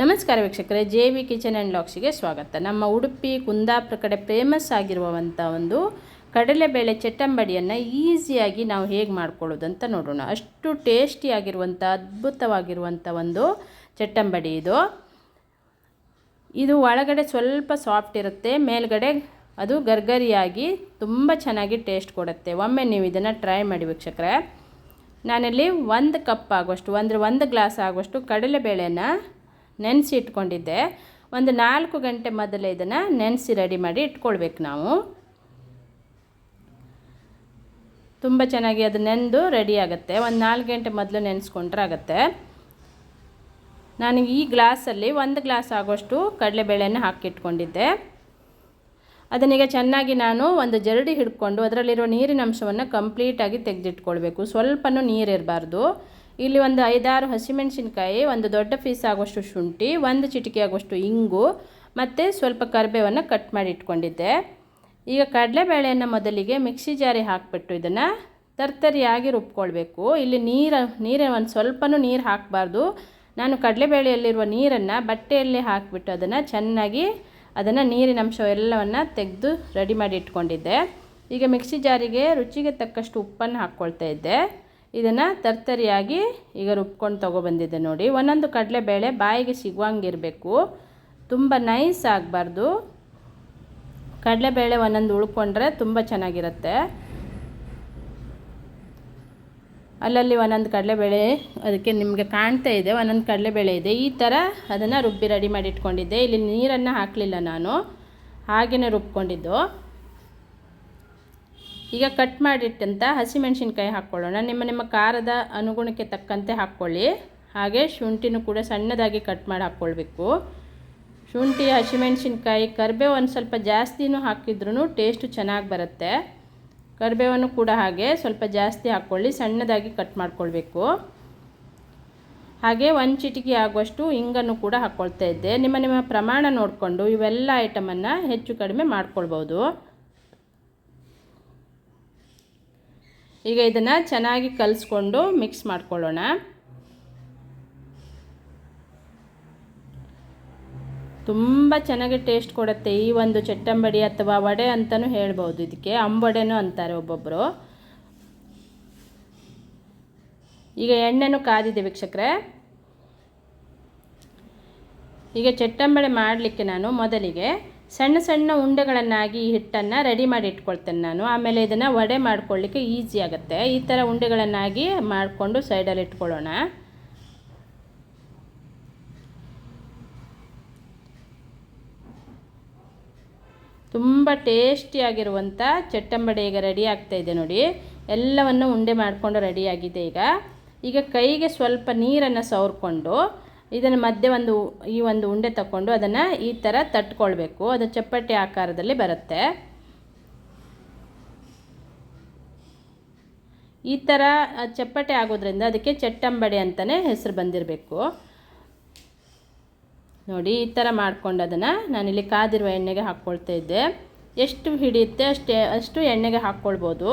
ನಮಸ್ಕಾರ ವೀಕ್ಷಕರೇ, J V kitchen and ಲಾಕ್ಸಿಗೆ ಸ್ವಾಗತ. ನಮ್ಮ ಉಡುಪಿ ಕುಂದಾಪುರ ಕಡೆ ಫೇಮಸ್ ಆಗಿರುವಂಥ ಒಂದು ಕಡಲೆಬೇಳೆ ಚಟ್ಟಂಬಡಿಯನ್ನು ಈಸಿಯಾಗಿ ನಾವು ಹೇಗೆ ಮಾಡ್ಕೊಳ್ಳೋದು ಅಂತ ನೋಡೋಣ. ಅಷ್ಟು ಟೇಸ್ಟಿಯಾಗಿರುವಂಥ ಅದ್ಭುತವಾಗಿರುವಂಥ ಒಂದು ಚಟ್ಟಂಬಡಿ ಇದು. ಇದು ಒಳಗಡೆ ಸ್ವಲ್ಪ ಸಾಫ್ಟ್ ಇರುತ್ತೆ, ಮೇಲ್ಗಡೆ ಅದು ಗರ್ಗರಿಯಾಗಿ ತುಂಬ ಚೆನ್ನಾಗಿ ಟೇಸ್ಟ್ ಕೊಡುತ್ತೆ. ಒಮ್ಮೆ ನೀವು ಇದನ್ನು ಟ್ರೈ ಮಾಡಿ ವೀಕ್ಷಕರೇ. ನಾನಲ್ಲಿ ಒಂದು ಕಪ್ ಆಗುವಷ್ಟು, ಅಂದರೆ ಒಂದು ಗ್ಲಾಸ್ ಆಗುವಷ್ಟು ಕಡಲೆಬೇಳೆನ ನೆನೆಸಿ ಇಟ್ಕೊಂಡಿದ್ದೆ. ಒಂದು ನಾಲ್ಕು ಗಂಟೆ ಮೊದಲೇ ಇದನ್ನು ನೆನೆಸಿ ರೆಡಿ ಮಾಡಿ ಇಟ್ಕೊಳ್ಬೇಕು ನಾವು. ತುಂಬ ಚೆನ್ನಾಗಿ ಅದು ನೆಂದು ರೆಡಿ ಆಗುತ್ತೆ. ಒಂದು ನಾಲ್ಕು ಗಂಟೆ ಮೊದಲು ನೆನೆಸ್ಕೊಂಡ್ರೆ ಆಗುತ್ತೆ. ನಾನು ಈ ಗ್ಲಾಸಲ್ಲಿ ಒಂದು ಗ್ಲಾಸ್ ಆಗೋಷ್ಟು ಕಡಲೆಬೇಳೆನ ಹಾಕಿಟ್ಕೊಂಡಿದ್ದೆ. ಅದನ್ನೀಗ ಚೆನ್ನಾಗಿ ನಾನು ಒಂದು ಜರಡಿ ಹಿಡ್ಕೊಂಡು ಅದರಲ್ಲಿರೋ ನೀರಿನ ಅಂಶವನ್ನು ಕಂಪ್ಲೀಟಾಗಿ ತೆಗೆದಿಟ್ಕೊಳ್ಬೇಕು. ಸ್ವಲ್ಪನೂ ನೀರಿರಬಾರ್ದು ಇಲ್ಲಿ ಒಂದು ಐದಾರು ಹಸಿಮೆಣಸಿನ್ಕಾಯಿ, ಒಂದು ದೊಡ್ಡ ಪೀಸ್ ಆಗುವಷ್ಟು ಶುಂಠಿ, ಒಂದು ಚಿಟಿಕೆ ಆಗುವಷ್ಟು ಇಂಗು ಮತ್ತು ಸ್ವಲ್ಪ ಕರಿಬೇವನ್ನು ಕಟ್ ಮಾಡಿ ಇಟ್ಕೊಂಡಿದ್ದೆ. ಈಗ ಕಡಲೆಬೇಳೆಯನ್ನು ಮೊದಲಿಗೆ ಮಿಕ್ಸಿ ಜಾರಿ ಹಾಕಿಬಿಟ್ಟು ಇದನ್ನು ತರ್ತರಿಯಾಗಿ ರುಬ್ಕೊಳ್ಬೇಕು. ಇಲ್ಲಿ ನೀರು ನೀರು ಒಂದು ಸ್ವಲ್ಪನೂ ನೀರು ಹಾಕಬಾರ್ದು. ನಾನು ಕಡಲೆಬೇಳೆಯಲ್ಲಿರುವ ನೀರನ್ನು ಬಟ್ಟೆಯಲ್ಲಿ ಹಾಕಿಬಿಟ್ಟು ಅದನ್ನು ಚೆನ್ನಾಗಿ ಅದನ್ನು ನೀರಿನ ಅಂಶ ಎಲ್ಲವನ್ನು ತೆಗೆದು ರೆಡಿ ಮಾಡಿ ಇಟ್ಕೊಂಡಿದ್ದೆ. ಈಗ ಮಿಕ್ಸಿ ಜಾರಿಗೆ ರುಚಿಗೆ ತಕ್ಕಷ್ಟು ಉಪ್ಪನ್ನು ಹಾಕ್ಕೊಳ್ತಾ ಇದ್ದೆ. ಇದನ್ನು ತರ್ತರಿಯಾಗಿ ಈಗ ರುಬ್ಕೊಂಡು ತೊಗೊಬಂದಿದ್ದೆ ನೋಡಿ. ಒಂದೊಂದು ಕಡಲೆಬೇಳೆ ಬಾಯಿಗೆ ಸಿಗುವಂಗಿರಬೇಕು. ತುಂಬ ನೈಸ್ ಆಗಬಾರ್ದು. ಕಡಲೆಬೇಳೆ ಒಂದೊಂದು ಉಳ್ಕೊಂಡ್ರೆ ತುಂಬ ಚೆನ್ನಾಗಿರುತ್ತೆ. ಅಲ್ಲಲ್ಲಿ ಒಂದೊಂದು ಕಡಲೆಬೇಳೆ ಅದಕ್ಕೆ ನಿಮಗೆ ಕಾಣ್ತಾ ಇದೆ, ಒಂದೊಂದು ಕಡಲೆಬೇಳೆ ಇದೆ. ಈ ಥರ ಅದನ್ನು ರುಬ್ಬಿ ರೆಡಿ ಮಾಡಿ ಇಟ್ಕೊಂಡಿದ್ದೆ ಇಲ್ಲಿ ನೀರನ್ನು ಹಾಕಲಿಲ್ಲ ನಾನು. ಹಾಗೆಯೇ ರುಬ್ಕೊಂಡಿದ್ದು. ಈಗ ಕಟ್ ಮಾಡಿಟ್ಟಂಥ ಹಸಿಮೆಣಸಿನ್ಕಾಯಿ ಹಾಕ್ಕೊಳ್ಳೋಣ. ನಿಮ್ಮ ನಿಮ್ಮ ಖಾರದ ಅನುಗುಣಕ್ಕೆ ತಕ್ಕಂತೆ ಹಾಕ್ಕೊಳ್ಳಿ. ಹಾಗೆ ಶುಂಠಿನೂ ಕೂಡ ಸಣ್ಣದಾಗಿ ಕಟ್ ಮಾಡಿ ಹಾಕ್ಕೊಳ್ಬೇಕು. ಶುಂಠಿ ಹಸಿಮೆಣಸಿನ್ಕಾಯಿ ಕರಿಬೇವು ಒಂದು ಸ್ವಲ್ಪ ಜಾಸ್ತಿನೂ ಹಾಕಿದ್ರೂ ಟೇಸ್ಟು ಚೆನ್ನಾಗಿ ಬರುತ್ತೆ. ಕರಿಬೇವನ್ನು ಕೂಡ ಹಾಗೆ ಸ್ವಲ್ಪ ಜಾಸ್ತಿ ಹಾಕ್ಕೊಳ್ಳಿ, ಸಣ್ಣದಾಗಿ ಕಟ್ ಮಾಡ್ಕೊಳ್ಬೇಕು. ಹಾಗೆ ಒಂದು ಚಿಟಿಕೆ ಆಗುವಷ್ಟು ಇಂಗನ್ನು ಕೂಡ ಹಾಕ್ಕೊಳ್ತಾ ಇದ್ದೆ. ನಿಮ್ಮ ನಿಮ್ಮ ಪ್ರಮಾಣ ನೋಡಿಕೊಂಡು ಇವೆಲ್ಲ ಐಟಮನ್ನು ಹೆಚ್ಚು ಕಡಿಮೆ ಮಾಡ್ಕೊಳ್ಬೋದು. ಈಗ ಇದನ್ನು ಚೆನ್ನಾಗಿ ಕಲಿಸ್ಕೊಂಡು ಮಿಕ್ಸ್ ಮಾಡ್ಕೊಳ್ಳೋಣ. ತುಂಬ ಚೆನ್ನಾಗಿ ಟೇಸ್ಟ್ ಕೊಡುತ್ತೆ ಈ ಒಂದು ಚಟ್ಟಂಬಡಿ ಅಥವಾ ವಡೆ ಅಂತಲೂ ಹೇಳ್ಬೋದು ಇದಕ್ಕೆ. ಅಂಬಡೆನೂ ಅಂತಾರೆ ಒಬ್ಬೊಬ್ಬರು ಈಗ ಎಣ್ಣೆನೂ ಕಾದಿದೆ ವೀಕ್ಷಕರೇ. ಈಗ ಚಟ್ಟಂಬಡೆ ಮಾಡಲಿಕ್ಕೆ ನಾನು ಮೊದಲಿಗೆ ಸಣ್ಣ ಸಣ್ಣ ಉಂಡೆಗಳನ್ನಾಗಿ ಹಿಟ್ಟನ್ನು ರೆಡಿ ಮಾಡಿ ಇಟ್ಕೊಳ್ತೇನೆ ನಾನು. ಆಮೇಲೆ ಇದನ್ನು ವಡೆ ಮಾಡ್ಕೊಳ್ಳಿಕ್ಕೆ ಈಸಿ ಆಗುತ್ತೆ. ಈ ಥರ ಉಂಡೆಗಳನ್ನಾಗಿ ಮಾಡಿಕೊಂಡು ಸೈಡಲ್ಲಿ ಇಟ್ಕೊಳ್ಳೋಣ. ತುಂಬ ಟೇಸ್ಟಿಯಾಗಿರುವಂಥ ಚಟ್ಟಂಬಡೆ ಈಗ ರೆಡಿ ಆಗ್ತಾ ಇದೆ ನೋಡಿ. ಎಲ್ಲವನ್ನು ಉಂಡೆ ಮಾಡಿಕೊಂಡು ರೆಡಿಯಾಗಿದೆ ಈಗ. ಈಗ ಕೈಗೆ ಸ್ವಲ್ಪ ನೀರನ್ನು ಸವರ್ಕೊಂಡು ಇದನ್ನು ಮಧ್ಯೆ ಒಂದು ಈ ಒಂದು ಉಂಡೆ ತಗೊಂಡು ಅದನ್ನು ಈ ಥರ ತಟ್ಕೊಳ್ಬೇಕು. ಅದು ಚಪ್ಪಟೆ ಆಕಾರದಲ್ಲಿ ಬರುತ್ತೆ. ಈ ಥರ ಚಪ್ಪಟೆ ಆಗೋದ್ರಿಂದ ಅದಕ್ಕೆ ಚಟ್ಟಂಬಡೆ ಅಂತಲೇ ಹೆಸರು ಬಂದಿರಬೇಕು. ನೋಡಿ, ಈ ಥರ ಮಾಡ್ಕೊಂಡು ಅದನ್ನು ನಾನಿಲ್ಲಿ ಕಾದಿರುವ ಎಣ್ಣೆಗೆ ಹಾಕ್ಕೊಳ್ತಾ ಇದ್ದೆ. ಎಷ್ಟು ಹಿಡಿಯುತ್ತೆ ಅಷ್ಟೇ, ಅಷ್ಟು ಎಣ್ಣೆಗೆ ಹಾಕ್ಕೊಳ್ಬೋದು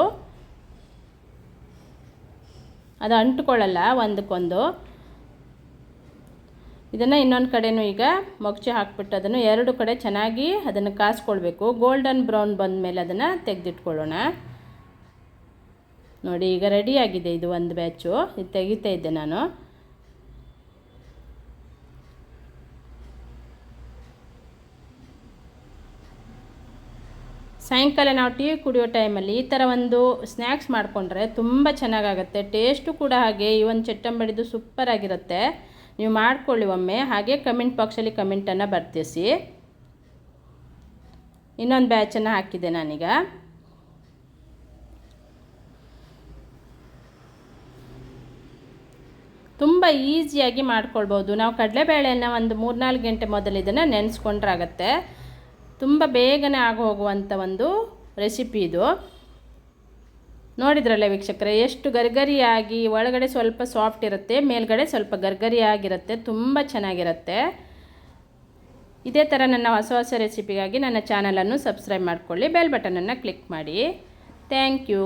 ಅದು ಅಂಟ್ಕೊಳ್ಳಲ್ಲ, ಒಂದಕ್ಕೊಂದು. ಇದನ್ನು ಇನ್ನೊಂದು ಕಡೆಯೂ ಈಗ ಮೊಗ್ಚಿ ಹಾಕ್ಬಿಟ್ಟು ಅದನ್ನು ಎರಡು ಕಡೆ ಚೆನ್ನಾಗಿ ಅದನ್ನು ಕಾಸ್ಕೊಳ್ಬೇಕು. ಗೋಲ್ಡನ್ ಬ್ರೌನ್ ಬಂದ ಮೇಲೆ ಅದನ್ನು ತೆಗೆದಿಟ್ಕೊಳ್ಳೋಣ. ನೋಡಿ, ಈಗ ರೆಡಿಯಾಗಿದೆ ಇದು ಒಂದು ಬ್ಯಾಚು ಇದು ತೆಗಿತಾ ಇದ್ದೆ ನಾನು. ಸಾಯಂಕಾಲ ನಾವು ಟೀ ಕುಡಿಯೋ ಟೈಮಲ್ಲಿ ಈ ಥರ ಒಂದು ಸ್ನ್ಯಾಕ್ಸ್ ಮಾಡಿಕೊಂಡ್ರೆ ತುಂಬ ಚೆನ್ನಾಗಾಗುತ್ತೆ. ಟೇಸ್ಟು ಕೂಡ ಹಾಗೆ, ಈ ಒಂದು ಚಟ್ಟಂಬಡಿದು ಸೂಪರ್ ಆಗಿರುತ್ತೆ. ನೀವು ಮಾಡ್ಕೊಳ್ಳಿ ಒಮ್ಮೆ. ಹಾಗೆ ಕಮೆಂಟ್ ಬಾಕ್ಸಲ್ಲಿ ಕಮೆಂಟನ್ನು ಬರ್ತಿಸಿ ಇನ್ನೊಂದು ಬ್ಯಾಚನ್ನು ಹಾಕಿದೆ ನಾನೀಗ. ತುಂಬ ಈಸಿಯಾಗಿ ಮಾಡ್ಕೊಳ್ಬೋದು ನಾವು ಕಡಲೆಬೇಳೆಯನ್ನು ಒಂದು ಮೂರ್ನಾಲ್ಕು ಗಂಟೆ ಮೊದಲು ಇದನ್ನು ನೆನೆಸ್ಕೊಂಡ್ರಾಗತ್ತೆ. ತುಂಬ ಬೇಗನೆ ಆಗೋಗುವಂಥ ಒಂದು ರೆಸಿಪಿ ಇದು. ನೋಡಿದ್ರಲ್ಲ ವೀಕ್ಷಕರೇ, ಎಷ್ಟು ಗರ್ಗರಿಯಾಗಿ ಒಳಗಡೆ ಸ್ವಲ್ಪ ಸಾಫ್ಟ್ ಇರುತ್ತೆ, ಮೇಲ್ಗಡೆ ಸ್ವಲ್ಪ ಗರ್ಗರಿಯಾಗಿರುತ್ತೆ, ತುಂಬ ಚೆನ್ನಾಗಿರುತ್ತೆ. ಇದೇ ಥರ ನನ್ನ ಹೊಸ ಹೊಸ ರೆಸಿಪಿಗಾಗಿ ನನ್ನ ಚಾನಲನ್ನು ಸಬ್ಸ್ಕ್ರೈಬ್ ಮಾಡಿಕೊಳ್ಳಿ ಬೆಲ್ ಬಟನನ್ನು ಕ್ಲಿಕ್ ಮಾಡಿ. Thank you